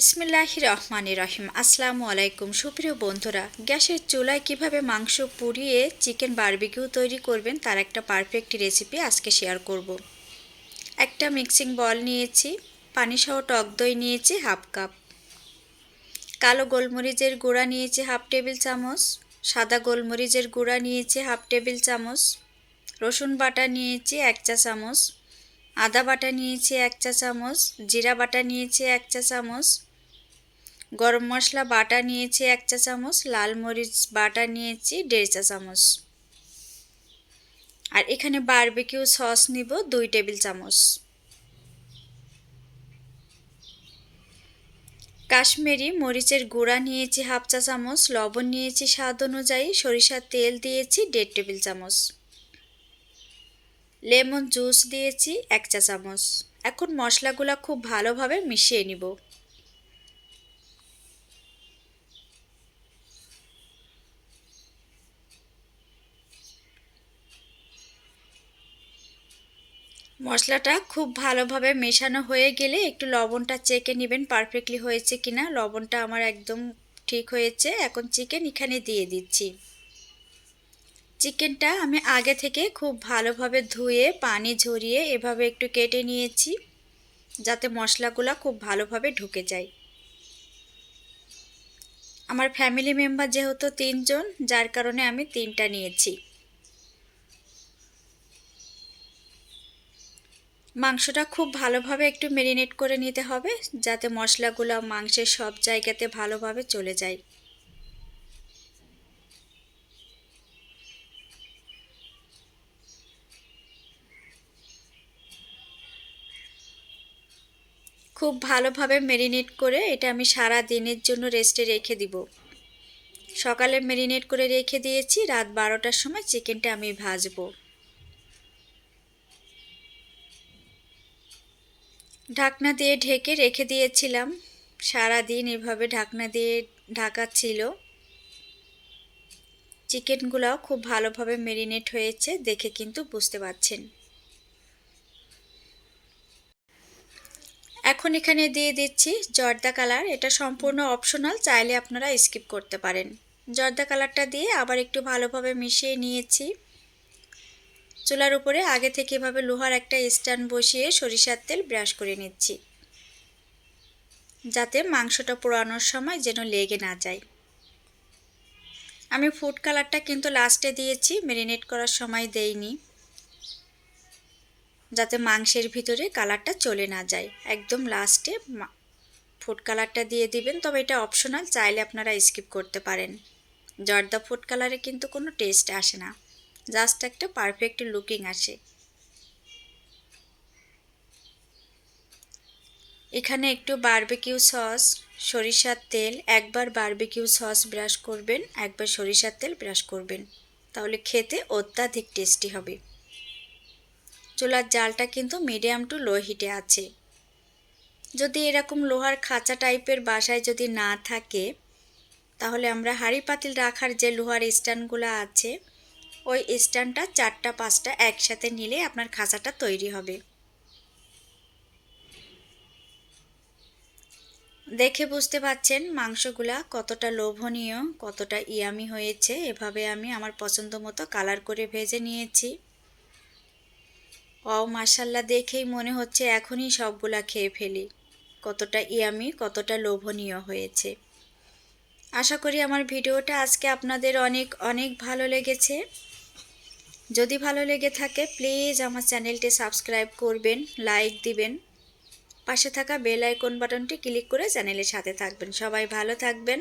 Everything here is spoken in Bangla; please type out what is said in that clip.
বিসমিল্লাহ রহমান রহিম আসসালামু আলাইকুম। সুপ্রিয় বন্ধুরা, গ্যাসের চুলায় কীভাবে মাংস পুড়িয়ে চিকেন বারবিকিউ তৈরি করবেন তার একটা পারফেক্ট রেসিপি আজকে শেয়ার করব। একটা মিক্সিং বল নিয়েছি পানি সহ টক দই নিয়েছি হাফ কাপ। কালো গোলমরিচের গুঁড়া নিয়েছি হাফ টেবিল চামচ। সাদা গোলমরিচের গুঁড়া নিয়েছি হাফ টেবিল চামচ। রসুন বাটা নিয়েছি এক চা চামচ। আদা বাটা নিয়েছি এক চা চামচ। জিরা বাটা নিয়েছি এক চা চামচ। গরম মশলা বাটা নিয়েছি এক চা চামচ, লাল মরিচ বাটা নিয়েছি দেড় চা চামচ। আর এখানে বারবিকিউ সস নিব দুই টেবিল চামচ। কাশ্মীরি মরিচের গুঁড়া নিয়েছি হাফ চা চামচ, লবণ নিয়েছি স্বাদ অনুযায়ী, সরিষার তেল দিয়েছি দেড় টেবিল চামচ। লেমন জুস দিয়েছি এক চা চামচ। এখন মশলাগুলো খুব ভালোভাবে মিশিয়ে নিব। মশলাটা খুব ভালোভাবে মেশানো হয়ে গেলে একটু লবণটা চেকে নেবেন পারফেক্টলি হয়েছে কিনা। লবণটা আমার একদম ঠিক হয়েছে। এখন চিকেন এখানে দিয়ে দিচ্ছি। চিকেনটা আমি আগে থেকে খুব ভালোভাবে ধুয়ে, পানি ঝরিয়ে এভাবে একটু কেটে নিয়েছি, যাতে মশলাগুলো খুব ভালোভাবে ঢুকে যায়। আমার ফ্যামিলি মেম্বার যেহেতু তিনজন, যার কারণে আমি তিনটা নিয়েছি। মাংসটা খুব ভালোভাবে একটু মেরিনেট করে নিতে হবে, যাতে মশলাগুলো মাংসের সব জায়গাতে ভালোভাবে চলে যায়। খুব ভালোভাবে মেরিনেট করে এটা আমি সারা দিনের জন্য রেস্টে রেখে দিব। সকালে মেরিনেট করে রেখে দিয়েছি, রাত বারোটার সময় চিকেনটা আমি ভাজবো। ঢাকনা দিয়ে ঢেকে রেখে দিয়েছিলাম। সারা দিন এভাবে ঢাকনা দিয়ে ঢাকা ছিল চিকেনগুলোও খুব ভালোভাবে মেরিনেট হয়েছে, দেখে কিন্তু বুঝতে পারছেন। এখন এখানে দিয়ে দিচ্ছি জর্দা কালার। এটা সম্পূর্ণ অপশনাল চাইলে আপনারা স্কিপ করতে পারেন। জর্দা কালারটা দিয়ে আবার একটু ভালোভাবে মিশিয়ে নিয়েছি। চুলার উপরে আগে থেকে এভাবে লোহার একটা স্ট্যান্ড বসিয়ে সরিষার তেল ব্রাশ করে নিচ্ছি। যাতে মাংসটা পোড়ানোর সময় যেন লেগে না যায়। আমি ফুড কালারটা কিন্তু লাস্টে দিয়েছি ম্যারিনেট করার সময় দেইনি। যাতে মাংসের ভিতরে কালারটা চলে না যায়। একদম লাস্টে ফুড কালারটা দিয়ে দিবেন, তবে এটা অপশনাল চাইলে আপনারা স্কিপ করতে পারেন। জর্দা ফুড কালারে কিন্তু কোনো টেস্ট আসে না। জাস্ট একটা পারফেক্ট লুকিং আসে এখানে একটু বারবিকিউ সস সরিষার তেল, একবার বারবিকিউ সস ব্রাশ করবেন, একবার সরিষার তেল ব্রাশ করবেন। তাহলে খেতে অত্যাধিক টেস্টি হবে। চুলার জালটা কিন্তু মিডিয়াম টু লো হিটে আছে। যদি এরকম লোহার খাঁচা টাইপের বাসায় যদি না থাকে, তাহলে আমরা হাঁড়ি পাতিল রাখার যে লোহার স্ট্যান্ডগুলো আছে ওই স্ট্যান্ডটা চারটা, পাঁচটা একসাথে নিলে আপনার খাঁচাটা তৈরি হবে। দেখে বুঝতে পাচ্ছেন মাংসগুলা কতটা লোভনীয়, কতটা ইয়ামি হয়েছে। এভাবে আমি আমার পছন্দ মতো কালার করে ভেজে নিয়েছি। ও মাসাল্লা দেখেই মনে হচ্ছে এখনই সবগুলা খেয়ে ফেলি। কতটা ইয়ামি, কতটা লোভনীয় হয়েছে। আশা করি আমার ভিডিওটা আজকে আপনাদের অনেক অনেক ভালো লেগেছে। যদি ভালো লেগে থাকে প্লিজ আমার চ্যানেলটি সাবস্ক্রাইব করবেন লাইক দিবেন। পাশে থাকা বেল আইকন বাটনটি ক্লিক করে চ্যানেলের সাথে থাকবেন। সবাই ভালো থাকবেন।